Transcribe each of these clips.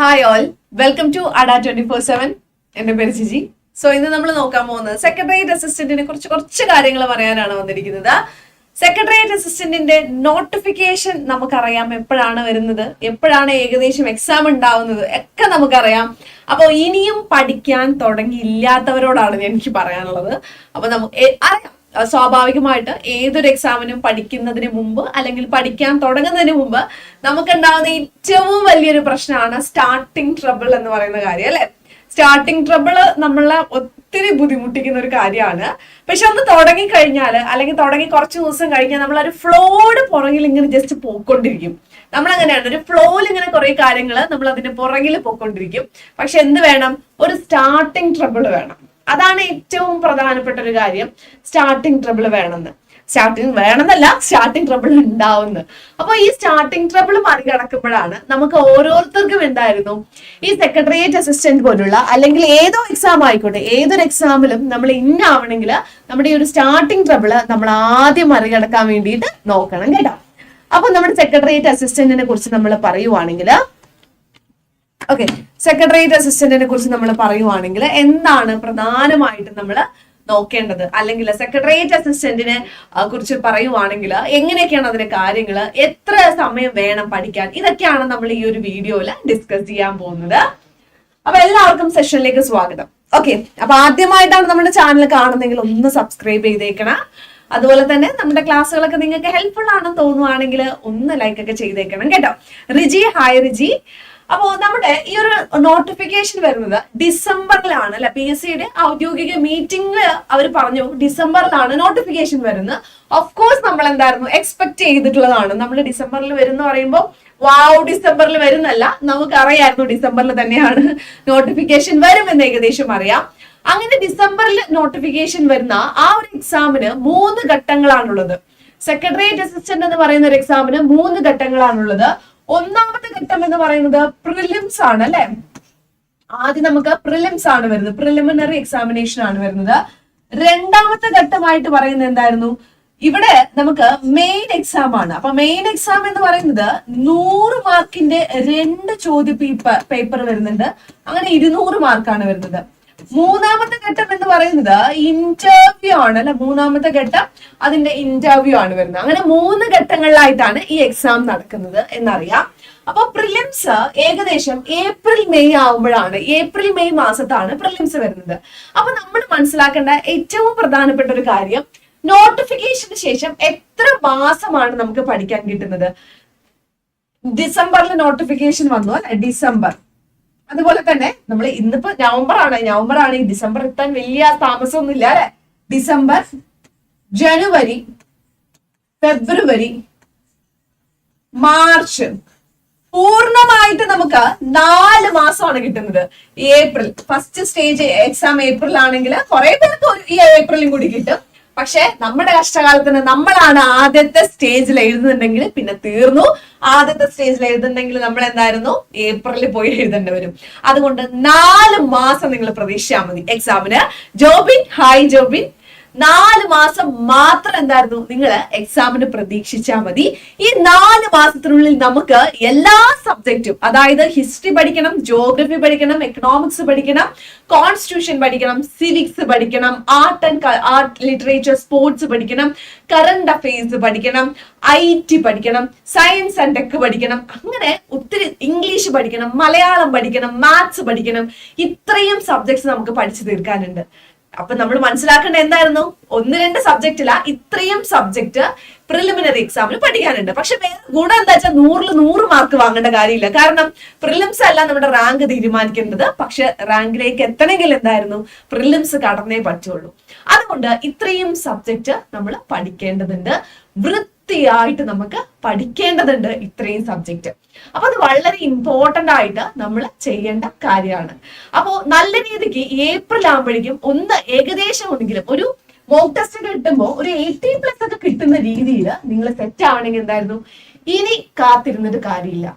Hi all welcome to Adda twenty four seven എന്റെ പേര് Jiji. So ഇന്ന് നമ്മൾ നോക്കാൻ പോകുന്നത് സെക്രട്ടേറിയറ്റ് അസിസ്റ്റന്റിനെ കുറിച്ച് കുറച്ച് കാര്യങ്ങൾ പറയാനാണ് വന്നിരിക്കുന്നത്. സെക്രട്ടേറിയറ്റ് അസിസ്റ്റന്റിന്റെ നോട്ടിഫിക്കേഷൻ നമുക്കറിയാം എപ്പോഴാണ് വരുന്നത് എപ്പോഴാണ് ഏകദേശം എക്സാം ഉണ്ടാവുന്നത് ഒക്കെ നമുക്കറിയാം. അപ്പോൾ ഇനിയും പഠിക്കാൻ തുടങ്ങിയില്ലാത്തവരോടാണ് എനിക്ക് പറയാനുള്ളത്. അപ്പൊ നമുക്ക് അറിയാം. സ്വാഭാവികമായിട്ട് ഏതൊരു എക്സാമിനും പഠിക്കുന്നതിന് മുമ്പ് അല്ലെങ്കിൽ പഠിക്കാൻ തുടങ്ങുന്നതിന് മുമ്പ് നമുക്കുണ്ടാവുന്ന ഏറ്റവും വലിയൊരു പ്രശ്നമാണ് സ്റ്റാർട്ടിങ് ട്രബിൾ എന്ന് പറയുന്ന കാര്യം അല്ലെ? സ്റ്റാർട്ടിങ് ട്രബിൾ നമ്മളെ ഒത്തിരി ബുദ്ധിമുട്ടിക്കുന്ന ഒരു കാര്യമാണ്. പക്ഷെ ഒന്ന് തുടങ്ങി കഴിഞ്ഞാൽ അല്ലെങ്കിൽ തുടങ്ങി കുറച്ച് ദിവസം കഴിഞ്ഞാൽ നമ്മൾ ഒരു ഫ്ലോയുടെ പുറകിൽ ഇങ്ങനെ ജസ്റ്റ് പോയിക്കൊണ്ടിരിക്കും. നമ്മൾ അങ്ങനെയാണ് ഒരു ഫ്ലോയിൽ ഇങ്ങനെ കുറെ കാര്യങ്ങൾ നമ്മൾ അതിന്റെ പുറകിൽ പോയിക്കൊണ്ടിരിക്കും. പക്ഷെ എന്ത് വേണം? ഒരു സ്റ്റാർട്ടിങ് ട്രബിൾ വേണം. അതാണ് ഏറ്റവും പ്രധാനപ്പെട്ട ഒരു കാര്യം. സ്റ്റാർട്ടിങ് ട്രബിൾ വേണമെന്ന്. സ്റ്റാർട്ടിങ് വേണമെന്നല്ല സ്റ്റാർട്ടിങ് ട്രബിൾ ഉണ്ടാവുന്നത് അപ്പൊ ഈ സ്റ്റാർട്ടിങ് ട്രബിൾ മറികടക്കുമ്പോഴാണ് നമുക്ക് ഓരോരുത്തർക്കും എന്തായിരുന്നു? ഈ സെക്രട്ടേറിയറ്റ് അസിസ്റ്റന്റ് പോലുള്ള അല്ലെങ്കിൽ ഏതോ എക്സാം ആയിക്കോട്ടെ ഏതൊരു എക്സാമിലും നമ്മൾ ഇന്നാവണമെങ്കിൽ നമ്മുടെ ഈ ഒരു സ്റ്റാർട്ടിങ് ട്രബിൾ നമ്മൾ ആദ്യം മറികടക്കാൻ വേണ്ടിയിട്ട് നോക്കണം കേട്ടോ. അപ്പൊ നമ്മുടെ സെക്രട്ടേറിയറ്റ് അസിസ്റ്റന്റിനെ കുറിച്ച് നമ്മൾ പറയുവാണെങ്കിൽ ഓക്കെ സെക്രട്ടേറിയറ്റ് അസിസ്റ്റന്റിനെ കുറിച്ച് നമ്മൾ പറയുവാണെങ്കിൽ എന്താണ് പ്രധാനമായിട്ടും നമ്മൾ നോക്കേണ്ടത്? അല്ലെങ്കിൽ സെക്രട്ടേറിയറ്റ് അസിസ്റ്റന്റിനെ കുറിച്ച് പറയുവാണെങ്കിൽ എങ്ങനെയൊക്കെയാണ് അതിന്റെ കാര്യങ്ങൾ എത്ര സമയം വേണം പഠിക്കാൻ? ഇതൊക്കെയാണ് നമ്മൾ ഈ ഒരു വീഡിയോയിൽ ഡിസ്കസ് ചെയ്യാൻ പോകുന്നത്. അപ്പൊ എല്ലാവർക്കും സെഷനിലേക്ക് സ്വാഗതം. ഓക്കെ അപ്പൊ ആദ്യമായിട്ടാണ് നമ്മുടെ ചാനൽ കാണുന്നെങ്കിൽ ഒന്ന് സബ്സ്ക്രൈബ് ചെയ്തേക്കണം. അതുപോലെ തന്നെ നമ്മുടെ ക്ലാസ്സുകളൊക്കെ നിങ്ങൾക്ക് ഹെൽപ്ഫുൾ ആണെന്ന് തോന്നുവാണെങ്കിൽ ഒന്ന് ലൈക്ക് ഒക്കെ ചെയ്തേക്കണം കേട്ടോ. റിജി ഹായ് റിജി. അപ്പോ നമ്മുടെ ഈ ഒരു നോട്ടിഫിക്കേഷൻ വരുന്നത് ഡിസംബറിലാണ് അല്ലെ? പി എസ് സിയുടെ ഔദ്യോഗിക മീറ്റിംഗ് അവർ പറഞ്ഞു ഡിസംബറിലാണ് നോട്ടിഫിക്കേഷൻ വരുന്നത്. ഓഫ് കോഴ്സ് നമ്മൾ എന്തായിരുന്നു എക്സ്പെക്ട് ചെയ്തിട്ടുള്ളതാണ്. നമ്മൾ ഡിസംബറിൽ വരുന്ന പറയുമ്പോൾ വാവ് ഡിസംബറിൽ വരുന്നല്ല. നമുക്കറിയായിരുന്നു ഡിസംബറിൽ തന്നെയാണ് നോട്ടിഫിക്കേഷൻ വരുമെന്ന് ഏകദേശം അറിയാം. അങ്ങനെ ഡിസംബറിൽ നോട്ടിഫിക്കേഷൻ വരുന്ന ആ ഒരു എക്സാമിന് മൂന്ന് ഘട്ടങ്ങളാണുള്ളത്. സെക്രട്ടേറിയറ്റ് അസിസ്റ്റന്റ് എന്ന് പറയുന്ന ഒരു എക്സാമിന് മൂന്ന് ഘട്ടങ്ങളാണുള്ളത്. ഒന്നാമത്തെ ഘട്ടം എന്ന് പറയുന്നത് പ്രിലിംസ് ആണ് അല്ലെ? ആദ്യം നമുക്ക് പ്രിലിംസ് ആണ് വരുന്നത്. പ്രിലിമിനറി എക്സാമിനേഷൻ ആണ് വരുന്നത്. രണ്ടാമത്തെ ഘട്ടമായിട്ട് പറയുന്നത് എന്തായിരുന്നു? ഇവിടെ നമുക്ക് മെയിൻ എക്സാം ആണ്. അപ്പൊ മെയിൻ എക്സാം എന്ന് പറയുന്നത് നൂറ് മാർക്കിന്റെ രണ്ട് ചോദ്യ പേപ്പർ വരുന്നുണ്ട്. അങ്ങനെ ഇരുന്നൂറ് മാർക്കാണ് വരുന്നത്. മൂന്നാമത്തെ ഘട്ടം എന്ന് പറയുന്നത് ഇന്റർവ്യൂ ആണ് അല്ലെ? മൂന്നാമത്തെ ഘട്ടം അതിന്റെ ഇന്റർവ്യൂ ആണ് വരുന്നത്. അങ്ങനെ മൂന്ന് ഘട്ടങ്ങളിലായിട്ടാണ് ഈ എക്സാം നടക്കുന്നത് എന്നറിയാം. അപ്പൊ പ്രിലിംസ് ഏകദേശം ഏപ്രിൽ മെയ് ആവുമ്പോഴാണ് ഏപ്രിൽ മെയ് മാസത്താണ് പ്രിലിംസ് വരുന്നത്. അപ്പൊ നമ്മൾ മനസ്സിലാക്കേണ്ട ഏറ്റവും പ്രധാനപ്പെട്ട ഒരു കാര്യം നോട്ടിഫിക്കേഷന് ശേഷം എത്ര മാസമാണ് നമുക്ക് പഠിക്കാൻ കിട്ടുന്നത്? ഡിസംബറിൽ നോട്ടിഫിക്കേഷൻ വന്നു അല്ലെ? ഡിസംബർ. അതുപോലെ തന്നെ നമ്മൾ ഇന്നിപ്പോ നവംബർ ആണ് നവംബർ ആണ് ഡിസംബർ എത്താൻ വലിയ താമസമൊന്നും ഇല്ല അല്ലെ? ഡിസംബർ ജനുവരി ഫെബ്രുവരി മാർച്ച് പൂർണമായിട്ട് നമുക്ക് നാല് മാസമാണ് കിട്ടുന്നത്. April. First stage exam April ആണെങ്കിൽ കുറെ പേർക്ക് ഈ ഏപ്രിലും കൂടി കിട്ടും. പക്ഷെ നമ്മുടെ കഷ്ടകാലത്തിന് നമ്മളാണ് ആദ്യത്തെ സ്റ്റേജിൽ എഴുതുന്നുണ്ടെങ്കിൽ പിന്നെ തീർന്നു. ആദ്യത്തെ സ്റ്റേജിൽ എഴുതുന്നുണ്ടെങ്കിൽ നമ്മൾ എന്തായിരുന്നു? ഏപ്രിലിൽ പോയി എഴുതേണ്ടി വരും. അതുകൊണ്ട് നാല് മാസം നിങ്ങൾ പ്രതീക്ഷിച്ചാൽ മതി. എക്സാമിന് ജോബിൻ ഹായ് ജോബിൻ. നാല് മാസം മാത്രം എന്തായിരുന്നു? നിങ്ങൾ എക്സാമിന് പ്രതീക്ഷിച്ചാൽ മതി. ഈ നാല് മാസത്തിനുള്ളിൽ നമുക്ക് എല്ലാ സബ്ജക്റ്റും അതായത് ഹിസ്റ്ററി പഠിക്കണം ജോഗ്രഫി പഠിക്കണം എക്കണോമിക്സ് പഠിക്കണം കോൺസ്റ്റിറ്റ്യൂഷൻ പഠിക്കണം സിവിക്സ് പഠിക്കണം art and art literature sports പഠിക്കണം കറണ്ട് അഫയേഴ്സ് പഠിക്കണം ഐ ടി പഠിക്കണം സയൻസ് ആൻഡ് ടെക് പഠിക്കണം. അങ്ങനെ ഒത്തിരി ഇംഗ്ലീഷ് പഠിക്കണം മലയാളം പഠിക്കണം മാത്സ് പഠിക്കണം. ഇത്രയും സബ്ജക്ട്സ് നമുക്ക് പഠിച്ചു തീർക്കാനുണ്ട്. അപ്പൊ നമ്മൾ മനസ്സിലാക്കേണ്ട എന്തായിരുന്നു? ഒന്ന് രണ്ട് സബ്ജക്റ്റില ഇത്രയും സബ്ജക്ട് പ്രിലിമിനറി എക്സാമിന് പഠിക്കാനുണ്ട്. പക്ഷെ വേറെ ഗുണം എന്താ വെച്ചാൽ നൂറിൽ നൂറ് മാർക്ക് വാങ്ങേണ്ട കാര്യമില്ല. കാരണം പ്രിലിംസ് അല്ല നമ്മുടെ റാങ്ക് തീരുമാനിക്കേണ്ടത്. പക്ഷെ റാങ്കിലേക്ക് എത്തണമെങ്കിൽ എന്തായിരുന്നു? പ്രിലിംസ് കടന്നേ പറ്റുള്ളൂ. അതുകൊണ്ട് ഇത്രയും സബ്ജക്റ്റ് നമ്മൾ പഠിക്കേണ്ടതുണ്ട്. വൃത്തിയായിട്ട് നമുക്ക് പഠിക്കേണ്ടതുണ്ട് ഇത്രയും സബ്ജക്റ്റ് അപ്പൊ അത് വളരെ ഇമ്പോർട്ടന്റ് ആയിട്ട് നമ്മൾ ചെയ്യേണ്ട കാര്യമാണ്. അപ്പോൾ നല്ല രീതിക്ക് ഏപ്രിൽ ആകുമ്പോഴേക്കും ഒന്ന് ഏകദേശം ഒന്നെങ്കിലും ഒരു മോക്ക് ടെസ്റ്റ് കിട്ടുമ്പോൾ ഒരു എയ്റ്റി പ്ലസ് ഒക്കെ കിട്ടുന്ന രീതിയിൽ നിങ്ങൾ സെറ്റ് ആവണമെങ്കിൽ എന്തായിരുന്നു? ഇനി കാത്തിരുന്നിട്ട് കാര്യമില്ല.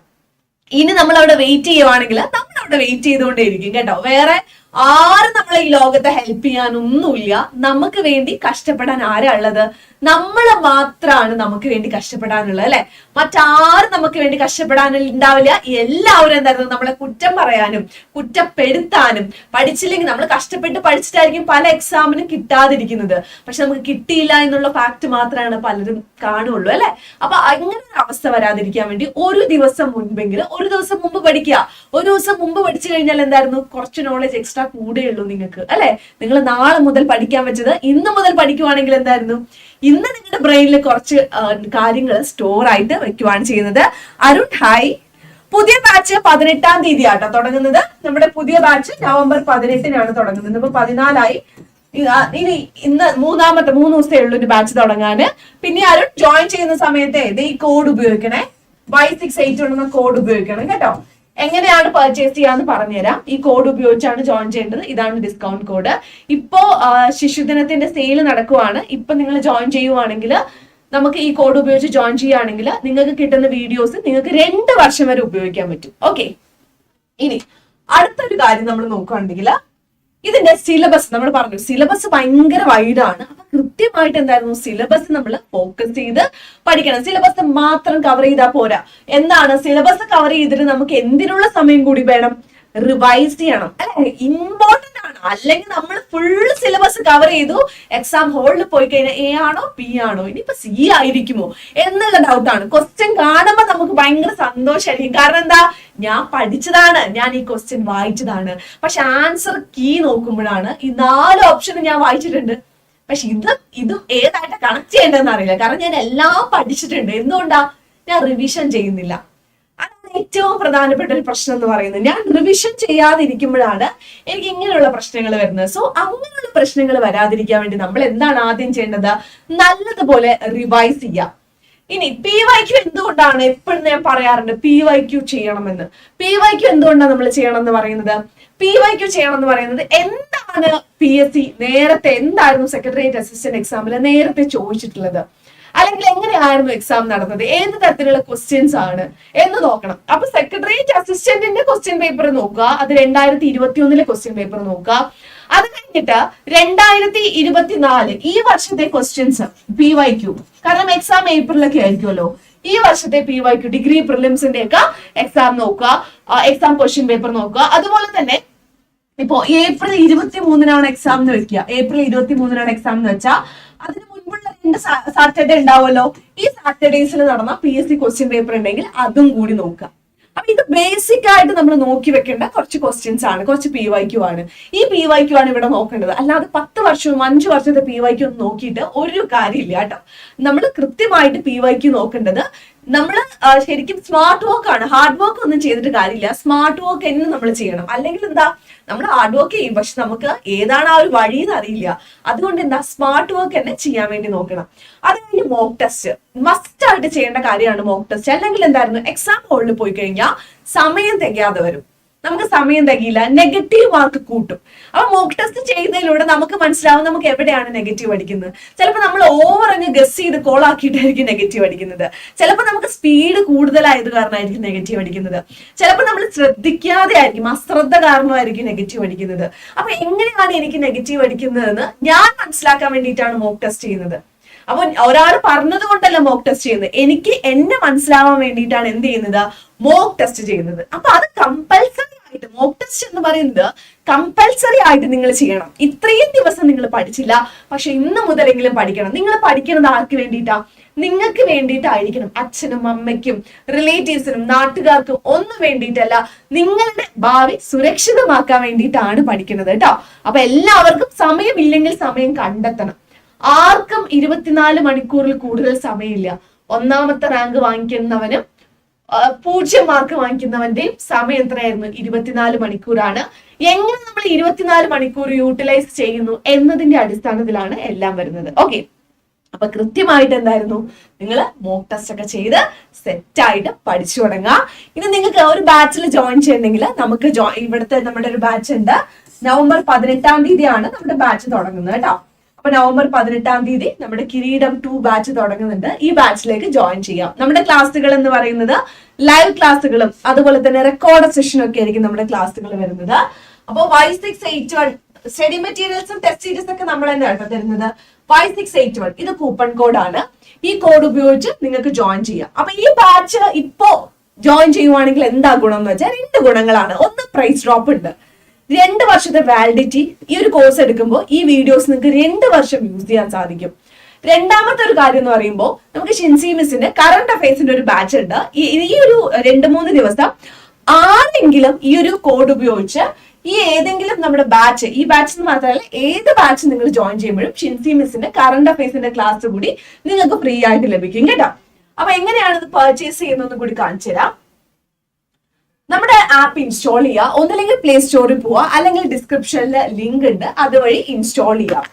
ഇനി നമ്മൾ അവിടെ വെയിറ്റ് ചെയ്യുവാണെങ്കിൽ നമ്മൾ അവിടെ വെയിറ്റ് ചെയ്തുകൊണ്ടേയിരിക്കും കേട്ടോ. വേറെ ആരും നമ്മളെ ഈ ലോകത്തെ ഹെൽപ്പ് ചെയ്യാനൊന്നുമില്ല. നമുക്ക് വേണ്ടി കഷ്ടപ്പെടാൻ ആരാ ഉള്ളത്? നമ്മൾ മാത്രമാണ് നമുക്ക് വേണ്ടി കഷ്ടപ്പെടാനുള്ളത് അല്ലെ? മറ്റാരും നമുക്ക് വേണ്ടി കഷ്ടപ്പെടാൻ ഉണ്ടാവില്ല. എല്ലാവരും എന്തായിരുന്നു? നമ്മളെ കുറ്റം പറയാനും കുറ്റപ്പെടുത്താനും പഠിച്ചില്ലെങ്കിൽ നമ്മൾ കഷ്ടപ്പെട്ട് പഠിച്ചിട്ടായിരിക്കും പല എക്സാമിനും കിട്ടാതിരിക്കുന്നത്. പക്ഷെ നമുക്ക് കിട്ടിയില്ല എന്നുള്ള ഫാക്ട് മാത്രമാണ് പലരും കാണുള്ളൂ അല്ലെ? അപ്പൊ അങ്ങനെ ഒരു അവസ്ഥ വരാതിരിക്കാൻ വേണ്ടി ഒരു ദിവസം മുൻപെങ്കിലും ഒരു ദിവസം മുമ്പ് പഠിക്കുക. ഒരു ദിവസം മുമ്പ് പഠിച്ചു കഴിഞ്ഞാൽ എന്തായിരുന്നു? കുറച്ച് നോളജ് എക്സ്ട്രാ കൂടെയുള്ളൂ നിങ്ങൾക്ക് അല്ലെ? നിങ്ങൾ നാളെ മുതൽ പഠിക്കാൻ വെച്ചത് ഇന്ന് മുതൽ പഠിക്കുവാണെങ്കിൽ എന്തായിരുന്നു? ഇന്ന് നിങ്ങളുടെ ബ്രെയിനിൽ കുറച്ച് കാര്യങ്ങൾ സ്റ്റോർ ആയിട്ട് വെക്കുവാണ് ചെയ്യുന്നത്. അരുൺ ഹായ് പുതിയ ബാച്ച് പതിനെട്ടാം തീയതി ആട്ടോ തുടങ്ങുന്നത്. നമ്മുടെ പുതിയ ബാച്ച് നവംബർ പതിനെട്ടിനാണ് തുടങ്ങുന്നത്. ഇപ്പൊ പതിനാലായി. ഇനി ഇന്ന് മൂന്നാമത്തെ മൂന്ന് ദിവസത്തേ ഉള്ളൂ ഒരു ബാച്ച് തുടങ്ങാന് പിന്നെ അരുൺ ജോയിൻ ചെയ്യുന്ന സമയത്ത് ഇത് ഈ കോഡ് ഉപയോഗിക്കണേ. വൈ സിക്സ് എയ്റ്റ് ഉണ്ടെന്ന കോഡ് ഉപയോഗിക്കണം കേട്ടോ. എങ്ങനെയാണ് പർച്ചേസ് ചെയ്യാന്ന് പറഞ്ഞുതരാം. ഈ കോഡ് ഉപയോഗിച്ചാണ് ജോയിൻ ചെയ്യേണ്ടത്. ഇതാണ് ഡിസ്കൗണ്ട് കോഡ് ഇപ്പോ ശിശുദിനത്തിന്റെ സെയിൽ നടക്കുവാണ്. ഇപ്പൊ നിങ്ങൾ ജോയിൻ ചെയ്യുവാണെങ്കിൽ നമുക്ക് ഈ കോഡ് ഉപയോഗിച്ച് ജോയിൻ ചെയ്യുകയാണെങ്കിൽ നിങ്ങൾക്ക് കിട്ടുന്ന വീഡിയോസ് നിങ്ങൾക്ക് രണ്ട് വർഷം വരെ ഉപയോഗിക്കാൻ പറ്റും. ഓക്കെ ഇനി അടുത്തൊരു കാര്യം നമ്മൾ നോക്കുകയാണെങ്കിൽ ഇതിന്റെ സിലബസ് നമ്മൾ പറഞ്ഞു. സിലബസ് ഭയങ്കര വൈഡാണ് അപ്പൊ കൃത്യമായിട്ട് എന്തായിരുന്നു? സിലബസ് നമ്മൾ ഫോക്കസ് ചെയ്ത് പഠിക്കണം. സിലബസ് മാത്രം കവർ ചെയ്താൽ പോരാ. എന്താണ്? സിലബസ് കവർ ചെയ്തിട്ട് നമുക്ക് എന്തിനുള്ള സമയം കൂടി വേണം? റിവൈസ് ചെയ്യണം. അല്ലെ? ഇമ്പോർട്ടന്റ് ആണ്. അല്ലെങ്കിൽ നമ്മൾ ഫുൾ സിലബസ് കവർ ചെയ്തു എക്സാം ഹോളിൽ പോയി കഴിഞ്ഞാൽ എ ആണോ പി ആണോ? ഇനിയിപ്പോ സി ആയിരിക്കുമോ? എന്നുള്ള ഡൗട്ടാണ് ക്വസ്റ്റ്യൻ കാണുമ്പോൾ നമുക്ക് ഭയങ്കര സന്തോഷമായിരിക്കും. കാരണം എന്താ? ഞാൻ പഠിച്ചതാണ്. ഞാൻ ഈ ക്വസ്റ്റ്യൻ വായിച്ചതാണ്. പക്ഷെ ആൻസർ കീ നോക്കുമ്പോഴാണ് ഈ നാല് ഓപ്ഷനും ഞാൻ വായിച്ചിട്ടുണ്ട്. പക്ഷെ ഇത് ഇതും ഏതായിട്ട് കണക്ട് ചെയ്യേണ്ടതെന്ന് അറിയില്ല. കാരണം ഞാൻ എല്ലാം പഠിച്ചിട്ടുണ്ട്. എന്തുകൊണ്ടാ? ഞാൻ റിവിഷൻ ചെയ്യുന്നില്ല. ഏറ്റവും പ്രധാനപ്പെട്ട ഒരു പ്രശ്നം എന്ന് പറയുന്നത് ഞാൻ റിവിഷൻ ചെയ്യാതിരിക്കുമ്പോഴാണ് എനിക്ക് ഇങ്ങനെയുള്ള പ്രശ്നങ്ങൾ വരുന്നത്. സോ അങ്ങനെയുള്ള പ്രശ്നങ്ങൾ വരാതിരിക്കാൻ വേണ്ടി നമ്മൾ എന്താണ് ആദ്യം ചെയ്യേണ്ടത്? നല്ലതുപോലെ റിവൈസ് ചെയ്യാം ഇനി പി വൈ ക്യു എന്തുകൊണ്ടാണ് എപ്പോഴും ഞാൻ പറയാറുണ്ട് പി വൈ ക്യു ചെയ്യണമെന്ന്? പി വൈ ക്യു എന്തുകൊണ്ടാണ് നമ്മൾ ചെയ്യണം എന്ന് പറയുന്നത്? പി വൈ ക്യു ചെയ്യണം എന്ന് പറയുന്നത് എന്താണ് പി എസ് സി നേരത്തെ എന്തായിരുന്നു സെക്രട്ടേറിയറ്റ് അസിസ്റ്റന്റ് എക്സാമിൽ നേരത്തെ ചോദിച്ചിട്ടുള്ളത്? അല്ലെങ്കിൽ എങ്ങനെയായിരുന്നു എക്സാം നടന്നത്? ഏത് തരത്തിലുള്ള ക്വസ്റ്റ്യൻസ് ആണ് എന്ന് നോക്കണം. അപ്പൊ സെക്രട്ടേറിയറ്റ് അസിസ്റ്റന്റിന്റെ ക്വസ്റ്റ്യൻ പേപ്പർ നോക്കുക. അത് രണ്ടായിരത്തി ഇരുപത്തി ഒന്നിലെ ക്വസ്റ്റ്യൻ പേപ്പർ നോക്കുക. അത് കഴിഞ്ഞിട്ട് രണ്ടായിരത്തി ഇരുപത്തിനാല് ഈ വർഷത്തെ ക്വസ്റ്റ്യൻസ് പി വൈ ക്യൂ കാരണം എക്സാം ഏപ്രിലൊക്കെ ആയിരിക്കുമല്ലോ. ഈ വർഷത്തെ പി വൈ ക്യൂ ഡിഗ്രി പ്രിലിംസിന്റെ ഒക്കെ എക്സാം നോക്കുക. എക്സാം ക്വസ്റ്റ്യൻ പേപ്പർ നോക്കുക. അതുപോലെ തന്നെ ഇപ്പോ ഏപ്രിൽ ഇരുപത്തി മൂന്നിനാണ് എക്സാം എന്ന് വെക്കുക. ഏപ്രിൽ ഇരുപത്തി മൂന്നിനാണ് എക്സാം എന്ന് വെച്ചാൽ അതിന് സാറ്റർഡേ ഉണ്ടാവുമല്ലോ. ഈ സാറ്റർഡേസിൽ നടന്ന P S C question paper ഉണ്ടെങ്കിൽ അതും കൂടി നോക്കുക. അപ്പൊ ഇത് ബേസിക് ആയിട്ട് നമ്മൾ നോക്കി വെക്കേണ്ട കുറച്ച് ക്വസ്റ്റ്യൻസ് ആണ് കുറച്ച് പി വൈ ക്യു ആണ്. ഈ പി വൈ ക്യു ആണ് ഇവിടെ നോക്കേണ്ടത്. അല്ലാതെ പത്ത് വർഷവും അഞ്ച് വർഷത്തെ പി വൈ ക്യു നോക്കിയിട്ട് ഒരു കാര്യമില്ല കേട്ടോ. നമ്മൾ കൃത്യമായിട്ട് പി വൈ ക്യു നോക്കേണ്ടത് നമ്മൾ ശരിക്കും സ്മാർട്ട് വർക്ക് ആണ്. ഹാർഡ് വർക്ക് ഒന്നും ചെയ്തിട്ട് കാര്യമില്ല. സ്മാർട്ട് വർക്ക് തന്നെ നമ്മൾ ചെയ്യണം. അല്ലെങ്കിൽ എന്താ നമ്മൾ ഹാർഡ് വർക്ക് ചെയ്യും. പക്ഷെ നമുക്ക് ഏതാണ് ആ ഒരു വഴി എന്ന് അറിയില്ല. അതുകൊണ്ട് എന്താ സ്മാർട്ട് വർക്ക് തന്നെ ചെയ്യാൻ വേണ്ടി നോക്കണം. അത് കഴിഞ്ഞ് മോക്ക് ടെസ്റ്റ് മസ്റ്റ് ആയിട്ട് ചെയ്യേണ്ട കാര്യമാണ് മോക്ക് ടെസ്റ്റ് അല്ലെങ്കിൽ എന്തായിരുന്നു എക്സാം ഹോളിൽ പോയി കഴിഞ്ഞാൽ സമയം തികയാതെ വരും. നമുക്ക് സമയം തികയില്ല. നെഗറ്റീവ് മാർക്ക് കൂട്ടും. അപ്പൊ മോക്ക് ടെസ്റ്റ് ചെയ്യുന്നതിലൂടെ നമുക്ക് മനസ്സിലാവും നമുക്ക് എവിടെയാണ് നെഗറ്റീവ് അടിക്കുന്നത്. ചിലപ്പോൾ നമ്മൾ ഓവർ അങ്ങ് ഗസ് ചെയ്ത് കോൾ ആക്കിയിട്ടായിരിക്കും നെഗറ്റീവ് അടിക്കുന്നത്. ചിലപ്പോൾ നമുക്ക് സ്പീഡ് കൂടുതലായത് കാരണമായിരിക്കും നെഗറ്റീവ് അടിക്കുന്നത്. ചിലപ്പോൾ നമ്മൾ ശ്രദ്ധിക്കാതെ ആയിരിക്കും അശ്രദ്ധ കാരണമായിരിക്കും നെഗറ്റീവ് അടിക്കുന്നത്. അപ്പൊ എങ്ങനെയാണ് എനിക്ക് നെഗറ്റീവ് അടിക്കുന്നതെന്ന് ഞാൻ മനസ്സിലാക്കാൻ വേണ്ടിയിട്ടാണ് മോക്ക് ടെസ്റ്റ് ചെയ്യുന്നത്. അപ്പൊ ഒരാൾ പറഞ്ഞത് കൊണ്ടല്ല മോക്ക് ടെസ്റ്റ് ചെയ്യുന്നത്? എനിക്ക് എന്നെ മനസ്സിലാവാൻ വേണ്ടിയിട്ടാണ് എന്ത് ചെയ്യുന്നത്? മോക്ക് ടെസ്റ്റ് ചെയ്യുന്നത്. അപ്പൊ അത് കമ്പൽസറി ആയിട്ട് മോക്ക് ടെസ്റ്റ് എന്ന് പറയുന്നത് കമ്പൽസറി ആയിട്ട് നിങ്ങൾ ചെയ്യണം. ഇത്രയും ദിവസം നിങ്ങൾ പഠിച്ചില്ല. പക്ഷെ ഇന്ന് മുതലെങ്കിലും പഠിക്കണം. നിങ്ങൾ പഠിക്കുന്നത് ആർക്ക് വേണ്ടിയിട്ടാ? നിങ്ങൾക്ക് വേണ്ടിയിട്ടായിരിക്കണം. അച്ഛനും അമ്മയ്ക്കും റിലേറ്റീവ്സിനും നാട്ടുകാർക്കും ഒന്നും വേണ്ടിയിട്ടല്ല. നിങ്ങളുടെ ഭാവി സുരക്ഷിതമാക്കാൻ വേണ്ടിയിട്ടാണ് പഠിക്കുന്നത് കേട്ടോ. അപ്പൊ എല്ലാവർക്കും സമയമില്ലെങ്കിൽ സമയം കണ്ടെത്തണം. ആർക്കും ഇരുപത്തിനാല് മണിക്കൂറിൽ കൂടുതൽ സമയമില്ല. ഒന്നാമത്തെ റാങ്ക് വാങ്ങിക്കുന്നവനും പൂജ്യം മാർക്ക് വാങ്ങിക്കുന്നവന്റെയും സമയം എത്രയായിരുന്നു? ഇരുപത്തിനാല് മണിക്കൂറാണ്. എങ്ങനെ നമ്മൾ ഇരുപത്തിനാല് മണിക്കൂർ യൂട്ടിലൈസ് ചെയ്യുന്നു എന്നതിന്റെ അടിസ്ഥാനത്തിലാണ് എല്ലാം വരുന്നത്. ഓക്കെ അപ്പൊ കൃത്യമായിട്ട് എന്തായിരുന്നു? നിങ്ങൾ മോക്ക് ടെസ്റ്റ് ഒക്കെ ചെയ്ത് സെറ്റായിട്ട് പഠിച്ചു തുടങ്ങുക ഇനി നിങ്ങൾക്ക് ഒരു ബാച്ചിൽ ജോയിൻ ചെയ്യണമെങ്കിൽ നമുക്ക് ഇവിടുത്തെ നമ്മുടെ ഒരു ബാച്ച് ഉണ്ട്. നവംബർ പതിനെട്ടാം തീയതിയാണ് നമ്മുടെ ബാച്ച് തുടങ്ങുന്നത് കേട്ടോ. അപ്പൊ നവംബർ പതിനെട്ടാം തീയതി നമ്മുടെ കിരീടം ടു ബാച്ച് തുടങ്ങുന്നുണ്ട്. ഈ ബാച്ചിലേക്ക് ജോയിൻ ചെയ്യാം. നമ്മുടെ ക്ലാസ്സുകൾ എന്ന് പറയുന്നത് ലൈവ് ക്ലാസ്സുകളും അതുപോലെ തന്നെ റെക്കോർഡ് സെഷനും ഒക്കെ ആയിരിക്കും നമ്മുടെ ക്ലാസ്സുകൾ വരുന്നത്. അപ്പോൾ Y six eight one study മെറ്റീരിയൽസും test series ഒക്കെ നമ്മൾ തന്നെ കേട്ടോ തരുന്നത്. വൈ സിക്സ് എയ്റ്റ് വൺ ഇത് കൂപ്പൺ കോഡാണ് ഈ കോഡ് ഉപയോഗിച്ച് നിങ്ങൾക്ക് ജോയിൻ ചെയ്യാം. അപ്പൊ ഈ ബാച്ച് ഇപ്പോ ജോയിൻ ചെയ്യുവാണെങ്കിൽ എന്താ ഗുണം എന്ന് വെച്ചാൽ രണ്ട് ഗുണങ്ങളാണ്. ഒന്ന് പ്രൈസ് ഡ്രോപ്പ് ഉണ്ട്. രണ്ട് വർഷത്തെ വാലിഡിറ്റി ഈ ഒരു കോഴ്സ് എടുക്കുമ്പോൾ ഈ വീഡിയോസ് നിങ്ങൾക്ക് രണ്ട് വർഷം യൂസ് ചെയ്യാൻ സാധിക്കും. രണ്ടാമത്തെ ഒരു കാര്യം എന്ന് പറയുമ്പോൾ നമുക്ക് ഷിൻസി മിസ്സിന്റെ കറണ്ട് അഫയേഴ്സിന്റെ ഒരു ബാച്ച് ഉണ്ട്. ഈ ഒരു രണ്ട് മൂന്ന് ദിവസം ആരെങ്കിലും ഈ ഒരു കോഡ് ഉപയോഗിച്ച് ഈ ഏതെങ്കിലും നമ്മുടെ ബാച്ച് ഈ ബാച്ച് മാത്രമല്ല ഏത് ബാച്ച് നിങ്ങൾ ജോയിൻ ചെയ്യുമ്പോഴും ഷിൻസി മിസ്സിന്റെ കറണ്ട് അഫയേഴ്സിന്റെ ക്ലാസ് കൂടി നിങ്ങൾക്ക് ഫ്രീ ആയിട്ട് ലഭിക്കും കേട്ടോ. അപ്പൊ എങ്ങനെയാണ് ഇത് പർച്ചേസ് ചെയ്യുന്നതെന്ന് കൂടി കാണിച്ചു തരാം നമ്മുടെ ആപ്പ് ഇൻസ്റ്റാൾ ചെയ്യുക ഒന്നില്ലെങ്കിൽ പ്ലേ സ്റ്റോറിൽ പോവുക അല്ലെങ്കിൽ ഡിസ്ക്രിപ്ഷനിൽ ലിങ്ക് ഉണ്ട്. അതുവഴി ഇൻസ്റ്റാൾ ചെയ്യുക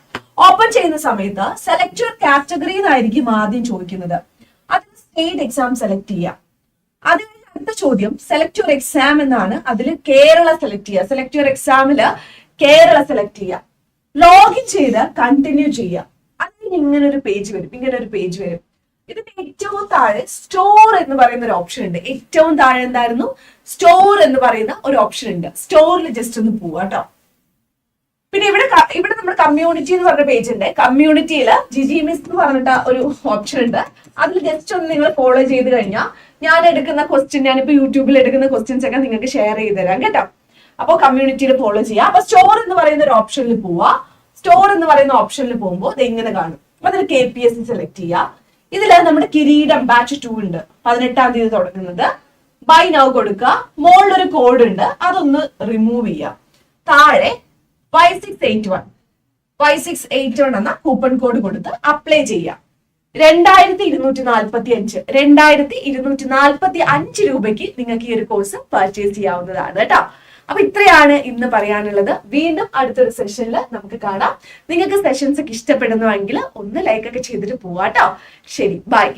ഓപ്പൺ ചെയ്യുന്ന സമയത്ത് സെലക്ട് യുവർ കാറ്റഗറി എന്നായിരിക്കും ആദ്യം ചോദിക്കുന്നത്. അതിൽ സ്റ്റേറ്റ് എക്സാം സെലക്ട് ചെയ്യുക അത് അടുത്ത ചോദ്യം സെലക്ട് യുവർ എക്സാം എന്നാണ് അതിൽ കേരള സെലക്ട് ചെയ്യുക സെലക്ട് യുവർ എക്സാമിൽ കേരള സെലക്ട് ചെയ്യുക ലോഗിൻ ചെയ്ത് കണ്ടിന്യൂ ചെയ്യുക അതിന് ഇങ്ങനെ ഒരു പേജ് വരും. ഇങ്ങനെ ഒരു പേജ് വരും. ഇതിന്റെ ഏറ്റവും താഴെ സ്റ്റോർ എന്ന് പറയുന്ന ഒരു ഓപ്ഷൻ ഉണ്ട്. ഏറ്റവും താഴെ എന്തായിരുന്നു? സ്റ്റോർ എന്ന് പറയുന്ന ഒരു ഓപ്ഷൻ ഉണ്ട്. സ്റ്റോറിൽ ജസ്റ്റ് ഒന്ന് പോവാ കേട്ടോ പിന്നെ ഇവിടെ ഇവിടെ നമ്മൾ കമ്മ്യൂണിറ്റി എന്ന് പറഞ്ഞ പേജ് ഉണ്ട് കമ്മ്യൂണിറ്റിയിൽ ജിജി മിസ് എന്ന് പറഞ്ഞിട്ട് ഒരു ഓപ്ഷൻ ഉണ്ട്. അതിൽ ജസ്റ്റ് ഒന്ന് നിങ്ങൾ ഫോളോ ചെയ്ത് കഴിഞ്ഞാൽ ഞാൻ എടുക്കുന്ന ക്വസ്റ്റ്യൻ ഞാനിപ്പോ യൂട്യൂബിൽ എടുക്കുന്ന ക്വസ്റ്റ്യൻസ് ഒക്കെ നിങ്ങൾക്ക് ഷെയർ ചെയ്ത് തരാം കേട്ടോ. അപ്പോൾ കമ്മ്യൂണിറ്റിയിൽ ഫോളോ ചെയ്യാം. അപ്പൊ സ്റ്റോർ എന്ന് പറയുന്ന ഒരു ഓപ്ഷനിൽ പോവാ. സ്റ്റോർ എന്ന് പറയുന്ന ഓപ്ഷനിൽ പോകുമ്പോൾ ഇത് എങ്ങനെ കാണും? അതിൽ കെ പി എസ് സെലക്ട് ചെയ്യുക ഇതിൽ നമ്മുടെ കിരീടം ബാച്ച് ടു ഉണ്ട്. പതിനെട്ടാം തീയതി തുടങ്ങുന്നത്. ബൈ നൗ കൊടുക്കുക. മുകളിലൊരു കോഡ് ഉണ്ട്. അതൊന്ന് റിമൂവ് ചെയ്യുക. താഴെ five six eight one five six eight one എന്ന കൂപ്പൺ കോഡ് കൊടുത്ത് അപ്ലൈ ചെയ്യാം രണ്ടായിരത്തി ഇരുന്നൂറ്റി നാൽപ്പത്തി അഞ്ച് രണ്ടായിരത്തി ഇരുന്നൂറ്റി നാൽപ്പത്തി അഞ്ച് രൂപയ്ക്ക് നിങ്ങൾക്ക് ഈ ഒരു കോഴ്സ് പർച്ചേസ് ചെയ്യാവുന്നതാണ് കേട്ടോ. അപ്പൊ ഇത്രയാണ് ഇന്ന് പറയാനുള്ളത്. വീണ്ടും അടുത്തൊരു സെഷനിൽ നമുക്ക് കാണാം. നിങ്ങൾക്ക് സെഷൻസ് ഒക്കെ ഇഷ്ടപ്പെടുന്നുവെങ്കിൽ ഒന്ന് ലൈക്ക് ഒക്കെ ചെയ്തിട്ട് പോവാട്ടോ. ശരി ബൈ